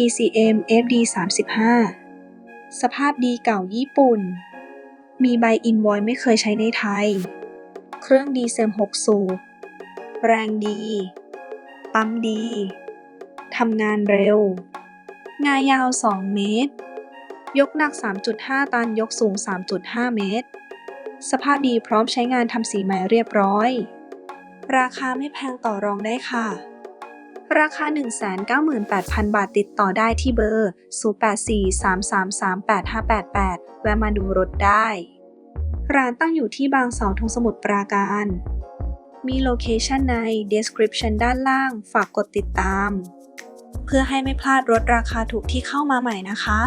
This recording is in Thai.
TCM FD 35สภาพดีเก่าญี่ปุ่น มีใบอินวอยไม่เคยใช้ในไทย เครื่องดีเซล6สูบแรงดี ปั๊มดี ทำงานเร็ว งายาว 2 เมตร ยกหนัก 3.5 ตัน ยกสูง 3.5 เมตร สภาพดีพร้อมใช้งานทำสีใหม่เรียบร้อย ราคาไม่แพงต่อรองได้ค่ะ ราคา 198,000 บาทติดต่อได้ที่เบอร์ 0843338588 แวะมาดูรถได้ ร้านตั้งอยู่ที่บางเสาธงสมุทรปราการ มีโลเคชันใน description ด้านล่าง ฝากกดติดตาม เพื่อให้ไม่พลาดรถราคาถูกที่เข้ามาใหม่นะคะ